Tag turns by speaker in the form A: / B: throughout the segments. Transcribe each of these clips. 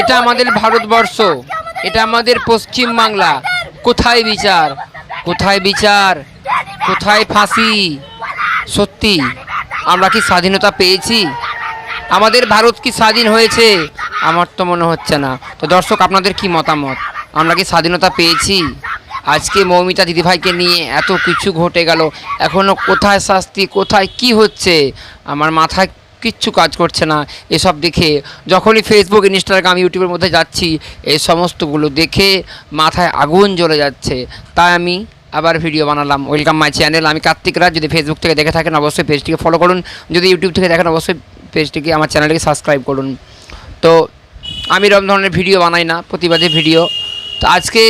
A: এটা আমাদের ভারতবর্ষ, এটা আমাদের পশ্চিম বাংলা। কোথায় বিচার? কোথায় বিচার? কোথায় ফাঁসি? সত্যি, আমরা কি স্বাধীনতা পেয়েছি? আমাদের ভারত কি স্বাধীন হয়েছে? আমার তো মনে হচ্ছে না। তো দর্শক, আপনাদের কি মতামত? আমরা কি স্বাধীনতা পেয়েছি? আজকে মৌমিতা দিদিভাইকে নিয়ে এত কিছু ঘটে গেল। এখনও কোথায় শাস্তি, কোথায় কি হচ্ছে? আমার মাথায় কিচ্ছু কাজ করছে না, এসব দেখে যখনই ফেসবুক ইনস্টাগ্রাম ইউটিউবের মধ্যে যাচ্ছি এই সমস্তগুলো দেখে মাথায় আগুন জ্বলে যাচ্ছে। তাই আমি আবার ভিডিও বানালাম। ওয়েলকাম মাই চ্যানেল আমি কার্তিক রাজ। যদি ফেসবুক থেকে দেখে থাকেন, অবশ্যই পেজটিকে ফলো করুন। যদি ইউটিউব থেকে দেখেন, অবশ্যই পেজটিকে আমার চ্যানেলটিকে সাবস্ক্রাইব করুন। তো আমি এরকম ধরনের ভিডিও বানাই না, প্রতিবাদী ভিডিও তো আজকে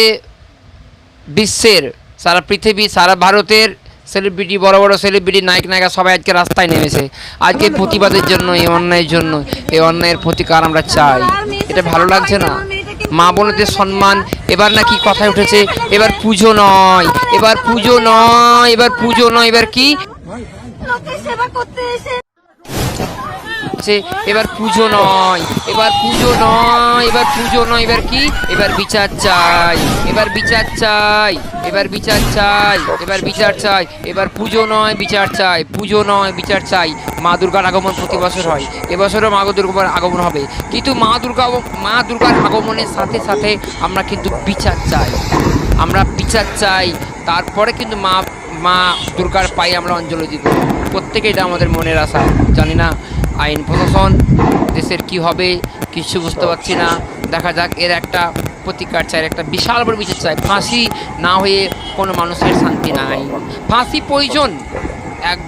A: বিশ্বের, সারা পৃথিবী, সারা ভারতের সেলিব্রিটি বড় বড় সেলিব্রিটি নায়ক, নায়িকা সবাই আজকে রাস্তায় নেমেছে। আজকে প্রতিবাদের জন্য, এই অন্যায়ের জন্য, এই অন্যায়ের প্রতিকার আমরা চাই। এটা ভালো লাগছে না? মা বোনদের সম্মান, এবার নাকি কথা উঠেছে, এবার পুজো নয়, এবার পুজো নয়, এবার পুজো নয়, এবার কি? আছে, এবার পুজো নয়, এবার পুজো নয়, এবার পুজো নয়, এবার কি? এবার বিচার চাই, এবার বিচার চাই, এবার বিচার চাই, এবার বিচার চাই, এবার পুজো নয়, বিচার চাই, পুজো নয়, বিচার চাই। মা দুর্গার আগমন প্রতি বছর হয়। এবছরও মা দুর্গার আগমন হবে। কিন্তু মা দুর্গা মা দুর্গার আগমনের সাথে সাথে আমরা কিন্তু বিচার চাই। আমরা বিচার চাই। তারপরে কিন্তু মা মা দুর্গার পায়ে আমরা অঞ্জলি দিব। প্রত্যেকে এটা আমাদের মনের আশা। জানি না আইন প্রশাসন, দেশের কি হবে, কিছু বুঝতে পারছি না। দেখা যাক, এর একটা প্রতিকার চাই একটা বিশাল বড় বিচার চাই। ফাঁসি না হয়ে কোনো মানুষের শান্তি নাই। ফাঁসি প্রয়োজন।